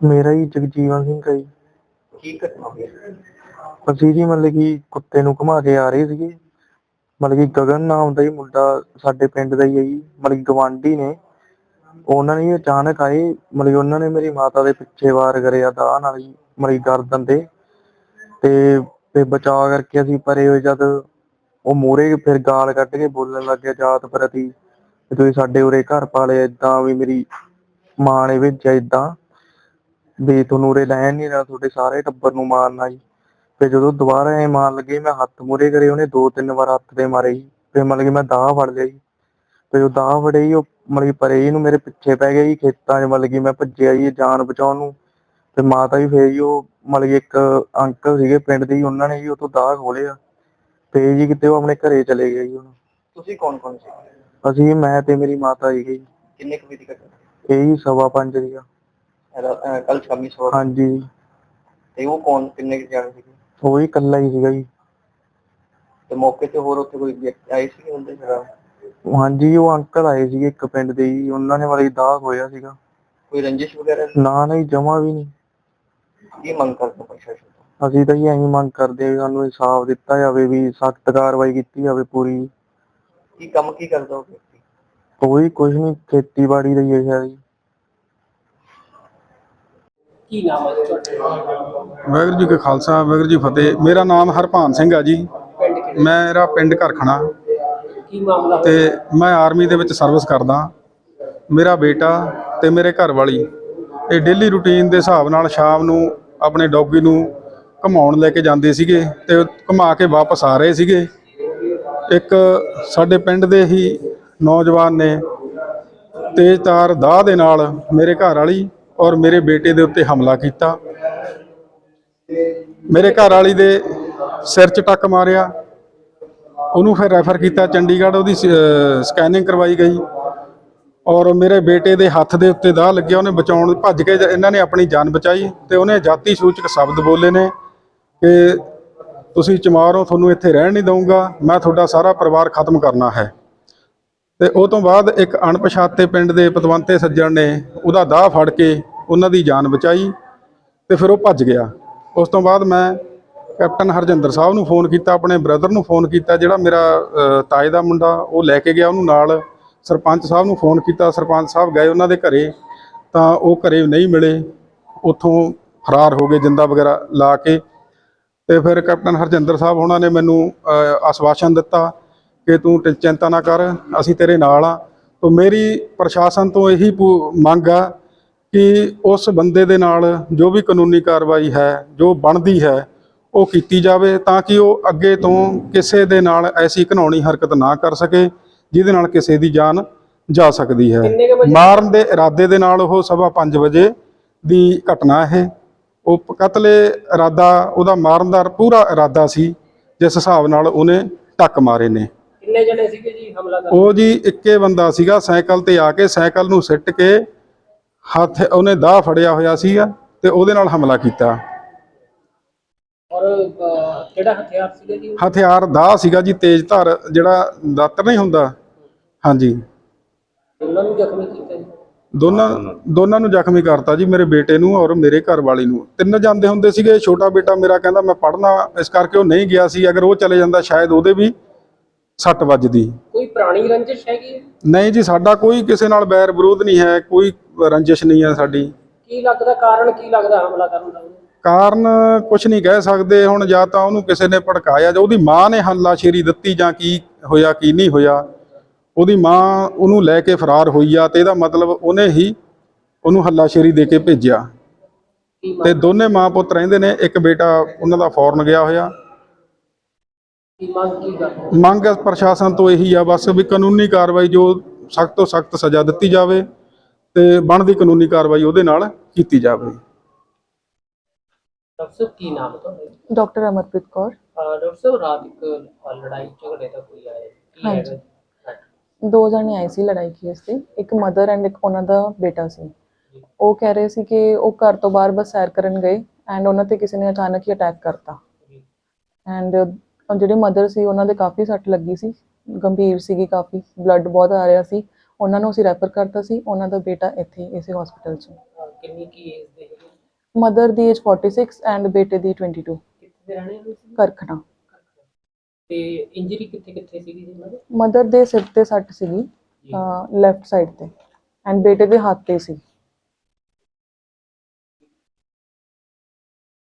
ਮੇਰਾ ਹੀ ਜਗਜੀਵਨ ਸਿੰਘ ਹੈ ਜੀ। ਕੀ ਘਟਨਾ ਹੋਈ? ਅਸੀਂ ਜੀ ਮਤਲਬ ਕਿ ਕੁੱਤੇ ਨੂੰ ਘੁਮਾ ਕੇ ਆ ਰਹੇ ਸੀਗੇ। ਮਤਲਬ ਕਿ ਗਗਨ ਨਾਮ ਦਾ ਹੀ ਮੁੰਡਾ ਸਾਡੇ ਪਿੰਡ ਦਾ ਹੀ ਹੈ ਜੀ। ਮਤਲਬ ਕਿ ਗਵਾਂਢੀ ਨੇ। ਉਹਨਾਂ ਨੇ ਜੀ ਅਚਾਨਕ ਆਏ। ਮਤਲਬ ਕਿ ਉਹਨਾਂ ਨੇ ਮੇਰੀ ਮਾਤਾ ਦੇ ਪਿੱਛੇ ਵਾਰ ਕਰਿਆ ਦਾ ਨਾਲ ਹੀ ਮਤਲਬ ਕਿ ਗਰਦਨ ਤੇ। ਤੇ ਤੇ ਬਚਾਅ ਕਰਕੇ ਅਸੀਂ ਪਰੇ ਹੋਏ ਜਦ ਉਹ ਮੋਰੇ ਫਿਰ ਗਾਲ ਕੱਢ ਕੇ ਬੋਲਣ ਲੱਗੇ ਜਾਤ ਪ੍ਰਤੀ। ਵੀ ਤੁਸੀਂ ਸਾਡੇ ਉਰੇ ਘਰ ਪਾਲੇ ਏਦਾਂ ਵੀ ਮੇਰੀ ਮਾਂ ਨੇ ਭੇਜਿਆ ਏਦਾਂ। ਵੀ ਤੁਹਾਨੂੰ ਉਰੇ ਲੈਣ ਨਹੀਂ ਰਿਹਾ ਤੁਹਾਡੇ ਸਾਰੇ ਟੱਬਰ ਨੂੰ ਮਾਰਨਾ ਜੀ। ਤੇ ਜਦੋਂ ਦੁਬਾਰਾ ਐ ਮਾਰਨ ਲੱਗੇ ਮੈਂ ਹੱਥ ਮੂਰੇ ਕਰੇ ਉਹਨੇ ਦੋ ਤਿੰਨ ਵਾਰ ਹੱਥ ਤੇ ਮਾਰੇ ਜੀ। ਤੇ ਮਤਲਬ ਕਿ ਮੈਂ ਦਾਹ ਫੜ ਲਿਆ ਜੀ। ਤੇ ਉਹ ਦਾਹ ਫੜੇ ਜੀ ਉਹ ਮਤਲਬ ਕਿ ਪਰੇ ਜੀ ਨੂੰ ਮੇਰੇ ਪਿੱਛੇ ਪੈ ਗਿਆ ਜੀ ਖੇਤਾਂ 'ਚ ਮਤਲਬ ਕਿ ਮੈਂ ਭੱਜਿਆ ਜੀ ਜਾਨ ਬਚਾਉਣ ਨੂੰ। ਤੇ ਮਾਤਾ ਵੀ ਫੇਰ ਜੀ ਉਹ ਮਤਲਬ ਕਿ ਇੱਕ ਅੰਕਲ ਸੀਗੇ ਪਿੰਡ ਦੇ ਜੀ ਉਹਨਾਂ ਨੇ ਜੀ ਉਹ ਤੋਂ ਦਾਹ ਖੋਲਿਆ ਤੇ ਜੀ ਕਿਤੇ ਉਹ ਆਪਣੇ ਘਰੇ ਚਲੇ ਗਏ ਜੀ ਹੁਣ। ਤੁਸੀਂ ਕੌਣ ਕੌਣ ਸੀ? ਅਸੀਂ ਮੈਂ ਤੇ ਮੇਰੀ ਮਾਤਾ ਜੀ। ਕਿੰਨੇ ਕੁ ਵਜੇ ਦੀ ਘਟਨਾ? ਇਹ ਜੀ ਸਵਾ ਪੰਜ ਦੀ ਆ। ਕੱਲ ਸ਼ਾਮੀ ਸਵਾ ਹਾਂਜੀ। ਤੇ ਉਹ ਕੌਣ ਕਿੰਨੇ ਕੁ ਜਾਣੇ ਸੀਗੇ? ਉਹ ਹੀ ਇਕੱਲਾ ਹੀ ਸੀਗਾ ਜੀ। ਤੇ ਮੌਕੇ ਤੇ ਹੋਰ ਉੱਥੇ ਕੋਈ ਵਿਅਕਤੀ ਆਏ ਸੀ ਹੁੰਦੇ ਜਿਹੜਾ ਹਾਂਜੀ ਉਹ ਅੰਕਲ ਆਏ ਸੀਗੇ ਇੱਕ ਪਿੰਡ ਦੇ ਜੀ। ਉਹਨਾਂ ਨੇ ਕਿ ਦਾਹ ਹੋਇਆ ਸੀਗਾ। ਕੋਈ ਰੰਜਿਸ਼ ਵਗੈਰਾ ਨਾ ਨਹੀਂ ਜਮਾ ਵੀ ਨਹੀਂ। ਕੀ ਮੰਗ ਕਰਦੇ ਪ੍ਰਸ਼ਾਸਨ ਤੋਂ? ਅਸੀਂ ਤਾਂ ਜੀ ਇਹੀ ਮੰਗ ਕਰਦੇ ਹਾਂ ਵੀ ਸਾਨੂੰ ਇਨਸਾਫ ਦਿੱਤਾ ਜਾਵੇ ਵੀ ਸਖਤ ਕਾਰਵਾਈ ਕੀਤੀ ਜਾਵੇ ਪੂਰੀ। ਕੀ ਕੰਮ ਕੀ ਕਰਦਾ ਉਹ ਵਿਅਕਤੀ? ਕੋਈ ਕੁਝ ਨਹੀਂ ਖੇਤੀਬਾੜੀ ਦਾ ਹੀ ਹੈ ਸ਼ਾਇਦ ਜੀ। ਕੀ ਨਾਮ ਹੈ ਤੁਹਾਡੇ? ਵਾਹਿਗੁਰੂ ਜੀ ਕਾ ਖਾਲਸਾ ਵਾਹਿਗੁਰੂ ਜੀ ਫਤਿਹ। ਮੇਰਾ ਨਾਮ ਹਰਪਾਨ ਸਿੰਘ ਆ ਜੀ। ਕਿਹੜੇ? ਮੇਰਾ ਪਿੰਡ ਘਰਖਣਾ। ਕੀ ਮਾਮਲਾ ਤੇ ਮੈਂ ਆਰਮੀ ਦੇ ਵਿੱਚ ਸਰਵਿਸ ਕਰਦਾ। ਮੇਰਾ ਬੇਟਾ ਤੇ ਮੇਰੇ ਘਰ ਵਾਲੀ ਇਹ ਡੇਲੀ ਰੂਟੀਨ ਦੇ ਹਿਸਾਬ ਨਾਲ ਸ਼ਾਮ ਨੂੰ ਆਪਣੇ ਡੌਗੀ ਨੂੰ ਘੁਮਾਉਣ ਲੈ ਕੇ ਜਾਂਦੇ ਸੀਗੇ ਤੇ ਘੁਮਾ ਕੇ ਵਾਪਸ ਆ ਰਹੇ ਸੀਗੇ। ਇੱਕ ਸਾਡੇ ਪਿੰਡ ਦੇ ਹੀ ਨੌਜਵਾਨ ਨੇ ਤੇਜ਼ਧਾਰ ਦਾਹ ਦੇ ਨਾਲ ਮੇਰੇ ਘਰ ਵਾਲੀ ਔਰ ਮੇਰੇ ਬੇਟੇ ਦੇ ਉੱਤੇ ਹਮਲਾ ਕੀਤਾ। ਮੇਰੇ ਘਰ ਵਾਲੀ ਦੇ ਸਿਰ 'ਚ ਟੱਕ ਮਾਰਿਆ। ਉਹਨੂੰ ਫਿਰ ਰੈਫਰ ਕੀਤਾ ਚੰਡੀਗੜ੍ਹ, ਉਹਦੀ ਸਕੈਨਿੰਗ ਕਰਵਾਈ ਗਈ। ਔਰ ਮੇਰੇ ਬੇਟੇ ਦੇ ਹੱਥ ਦੇ ਉੱਤੇ ਦਾਹ ਲੱਗਿਆ। ਉਹਨੇ ਬਚਾਉਣ, ਭੱਜ ਕੇ ਇਹਨਾਂ ਨੇ ਆਪਣੀ ਜਾਨ ਬਚਾਈ ਤੇ ਉਹਨੇ ਜਾਤੀ ਸੂਚਕ ਸ਼ਬਦ ਬੋਲੇ ਨੇ ਕਿ ਤੁਸੀਂ ਚਮਾਰ ਹੋ, ਤੁਹਾਨੂੰ ਇੱਥੇ ਰਹਿਣ ਨਹੀਂ ਦਊਂਗਾ, ਮੈਂ ਤੁਹਾਡਾ ਸਾਰਾ ਪਰਿਵਾਰ ਖਤਮ ਕਰਨਾ ਹੈ। ਤੇ ਉਹ ਤੋਂ ਬਾਅਦ ਇੱਕ ਅਣਪਛਾਤੇ ਪਿੰਡ ਦੇ ਪਤਵੰਤੇ ਸੱਜਣ ਨੇ ਉਹਦਾ ਦਾਹ ਫੜ ਕੇ ਉਹਨਾਂ ਦੀ ਜਾਨ ਬਚਾਈ ਤੇ ਫਿਰ ਉਹ ਭੱਜ ਗਿਆ। ਉਸ ਤੋਂ ਬਾਅਦ ਮੈਂ ਕੈਪਟਨ ਹਰਜਿੰਦਰ ਸਾਹਿਬ ਨੂੰ ਫੋਨ ਕੀਤਾ, ਆਪਣੇ ਬ੍ਰਦਰ ਨੂੰ ਫੋਨ ਕੀਤਾ, ਜਿਹੜਾ ਮੇਰਾ ਤਾਏ ਦਾ ਮੁੰਡਾ, ਉਹ ਲੈ ਕੇ ਗਿਆ ਉਹਨੂੰ ਨਾਲ। ਸਰਪੰਚ ਸਾਹਿਬ ਨੂੰ ਫੋਨ ਕੀਤਾ, ਸਰਪੰਚ ਸਾਹਿਬ ਗਏ ਉਹਨਾਂ ਦੇ ਘਰੇ, ਤਾਂ ਉਹ ਘਰੇ ਨਹੀਂ ਮਿਲੇ। ਉੱਥੋਂ ਫਰਾਰ ਹੋ ਗਏ ਜਿੰਦਾ ਵਗੈਰਾ ਲਾ ਕੇ। ਤੇ ਫਿਰ ਕੈਪਟਨ ਹਰਜਿੰਦਰ ਸਾਹਿਬ ਉਹਨਾਂ ਨੇ ਮੈਨੂੰ ਆਸ਼ਵਾਸਨ ਦਿੱਤਾ ਕਿ ਤੂੰ ਚਿੰਤਾ ਨਾ ਕਰ, ਅਸੀਂ ਤੇਰੇ ਨਾਲ ਆ। ਤੋਂ ਮੇਰੀ ਪ੍ਰਸ਼ਾਸਨ ਤੋਂ ਇਹੀ ਪੂ- ਮੰਗ ਆ ਕਿ ਉਸ ਬੰਦੇ ਦੇ ਨਾਲ ਜੋ ਵੀ ਕਾਨੂੰਨੀ ਕਾਰਵਾਈ ਹੈ ਜੋ ਬਣਦੀ ਹੈ ਉਹ ਕੀਤੀ ਜਾਵੇ ਤਾਂ ਕਿ ਉਹ ਅੱਗੇ ਤੋਂ ਕਿਸੇ ਦੇ ਨਾਲ ਐਸੀ ਘਿਨਾਉਣੀ ਹਰਕਤ ਨਾ ਕਰ ਸਕੇ ਜਿਹਦੇ ਨਾਲ ਕਿਸੇ ਦੀ ਜਾਨ ਜਾ ਸਕਦੀ ਹੈ। ਮਾਰਨ ਦੇ ਇਰਾਦੇ ਦੇ ਨਾਲ ਉਹ ਸਵਾ 5 ਵਜੇ ਦੀ ਘਟਨਾ ਇਹ। ਉਹ ਕਤਲੇ ਇਰਾਦਾ ਉਹਦਾ ਮਾਰਨ ਦਾ ਪੂਰਾ ਇਰਾਦਾ ਸੀ ਜਿਸ ਹਿਸਾਬ ਨਾਲ ਉਹਨੇ ਟੱਕ ਮਾਰੇ ਨੇ। ਕਿੰਨੇ ਜਣੇ ਸੀਗੇ ਜੀ ਹਮਲਾ ਉਹ ਜੀ ਇੱਕੇ ਬੰਦਾ ਸੀਗਾ ਸਾਈਕਲ ਤੇ ਆ ਕੇ ਸਾਈਕਲ ਨੂੰ ਸਿੱਟ ਕੇ ਹੱਥ ਉਹਨੇ ਦਾਹ ਫੜਿਆ ਹੋਇਆ ਸੀਗਾ ਤੇ ਉਹਦੇ ਨਾਲ ਹਮਲਾ ਕੀਤਾ। ਔਰ ਕਿਹੜਾ ਹਥਿਆਰ ਸੀਗਾ ਜੀ? ਹਥਿਆਰ ਦਾਹ ਸੀਗਾ ਜੀ ਤੇਜ਼ ਧਾਰ ਜਿਹੜਾ ਦਾਤਰ ਨਹੀਂ ਹੁੰਦਾ। ਹਾਂਜੀ। ਉਹਨਾਂ ਨੂੰ ਜ਼ਖਮੀ ਕੀਤਾ ਜੀ? ਦੋਨਾਂ ਦੋਨਾਂ ਨੂੰ ਜ਼ਖਮੀ ਕਰਤਾ ਜੀ ਮੇਰੇ ਬੇਟੇ ਨੂੰ ਔਰ ਮੇਰੇ ਘਰ ਵਾਲੀ ਨੂੰ। ਤਿੰਨ ਜਾਂਦੇ ਹੁੰਦੇ ਸੀਗੇ ਛੋਟਾ ਬੇਟਾ ਮੇਰਾ ਕਹਿੰਦਾ ਮੈਂ ਪੜ੍ਹਨਾ ਇਸ ਕਰਕੇ ਉਹ ਨਹੀਂ ਗਿਆ ਸੀ ਅਗਰ ਉਹ ਚਲੇ ਜਾਂਦਾ ਸ਼ਾਇਦ ਉਹਦੇ ਵੀ ਸੱਟ ਵੱਜਦੀ। ਕੋਈ ਪੁਰਾਣੀ ਰੰਜਿਸ਼ ਹੈਗੀ? ਹੈ? ਨਹੀਂ ਜੀ ਸਾਡਾ ਕੋਈ ਕਿਸੇ ਨਾਲ ਬੈਰ ਵਿਰੋਧ ਨਹੀਂ ਹੈ ਕੋਈ ਰੰਜਿਸ਼ ਨਹੀਂ ਹੈ ਸਾਡੀ। ਕੀ ਲੱਗਦਾ ਕਾਰਨ ਕੀ ਲੱਗਦਾ ਹਮਲਾ ਕਰਨ ਦਾ? ਕਾਰਨ ਕੁਝ ਨਹੀਂ ਕਹਿ ਸਕਦੇ। ਹੁਣ ਜਾਂ ਤਾਂ ਉਹਨੂੰ ਕਿਸੇ ਨੇ ਭੜਕਾਇਆ ਜਾਂ ਉਹਦੀ ਮਾਂ ਨੇ ਹੱਲਾਸ਼ੇਰੀ ਦਿੱਤੀ ਜਾਂ ਕੀ ਹੋਇਆ ਕੀ ਨਹੀਂ ਹੋਇਆ। ਉਹਦੀ ਮਾਂ ਉਹਨੂੰ ਲੈ ਕੇ ਫਰਾਰ ਹੋਈ ਆ ਤੇ ਇਹਦਾ ਮਤਲਬ ਉਹਨੇ ਹੀ ਉਹਨੂੰ ਹੱਲਾਸ਼ੇਰੀ ਦੇ ਕੇ ਭੇਜਿਆ। ਤੇ ਦੋਨੇ ਮਾਂ ਪੁੱਤ ਰਹਿੰਦੇ ਨੇ। ਇੱਕ ਬੇਟਾ ਉਹਨਾਂ ਦਾ ਫੌਰਨ ਗਿਆ ਹੋਇਆ। ਮੰਗ ਪ੍ਰਸ਼ਾਸਨ ਤੋਂ ਇਹੀ ਆ ਬਸ ਵੀ ਕਾਨੂੰਨੀ ਕਾਰਵਾਈ ਜੋ ਸਖਤ ਤੋਂ ਸਖਤ ਸਜ਼ਾ ਦਿੱਤੀ ਜਾਵੇ। ਤੇ ਬਣਦੀ ਕਾਨੂੰਨੀ ਕਾਰਵਾਈ ਉਹਦੇ ਨਾਲ ਕੀਤੀ ਜਾਵੇ। ਡਾਕਟਰ ਸਾਹਿਬ ਕੀ ਨਾਮ ਹੈ ਤੁਹਾਡਾ? ਡਾਕਟਰ ਅਮਰਪ੍ਰੀਤ ਕੌਰ। ਡਾਕਟਰ ਸਾਹਿਬ ਰਾਤ ਇੱਕ ਲੜਾਈ ਝਗੜੇ ਦਾ ਕੋਈ ਆਇਆ? ਕੀ ਹਾਂਜੀ। ਹੈਗਾ? ਦੋ ਜਣੇ ਆਏ ਸੀ ਲੜਾਈ ਕੇਸ ਤੇ ਇੱਕ ਮਦਰ ਐਂਡ ਇੱਕ ਉਹਨਾਂ ਦਾ ਬੇਟਾ ਸੀ। ਉਹ ਕਹਿ ਰਹੇ ਸੀ ਕਿ ਉਹ ਘਰ ਤੋਂ ਬਾਹਰ ਬਸ ਸੈਰ ਕਰਨ ਗਏ ਐਂਡ ਉਹਨਾਂ ਤੇ ਕਿਸੇ ਨੇ ਅਚਾਨਕ ਹੀ ਅਟੈਕ ਕਰਤਾ। ਐਂਡ ਜਿਹੜੇ ਮਦਰ ਸੀ ਉਹਨਾਂ ਦੇ ਕਾਫੀ ਸੱਟ ਲੱਗੀ ਸੀ ਗੰਭੀਰ ਸੀਗੀ ਕਾਫੀ ਬਲੱਡ ਬਹੁਤ ਆ ਰਿਹਾ ਸੀ। ਉਹਨਾਂ ਨੂੰ ਅਸੀਂ ਰੈਫਰ ਕਰਤਾ ਸੀ ਉਹਨਾਂ ਦਾ ਬੇਟਾ ਇੱਥੇ ਇਸੇ ਹਸਪੀਟਲ 'ਚ। ਅਹ, ਕਿੰਨੀ ਕੀ ਏਜ ਦੇ ਹੈਗੇ? ਮਦਰ ਦੀ ਏਜ 46 ਐਂਡ ਬੇਟੇ ਦੀ 22 ਕਿੱਥੇ ਰਹਿਣੇ ਵਾਲੇ ਸੀ? ਕਰਖਣਾ ਤੇ ਇੰਜਰੀ ਕਿੱਥੇ ਕਿੱਥੇ ਸੀਗੀ ਜੀ ਮਦਰ ਦੇ? ਸਿਰ ਤੇ ਸੱਟ ਸੀਗੀ ਲੈਫਟ ਸਾਈਡ ਤੇ। ਐਂਡ ਬੇਟੇ ਦੇ ਹੱਥ ਤੇ ਸੀ।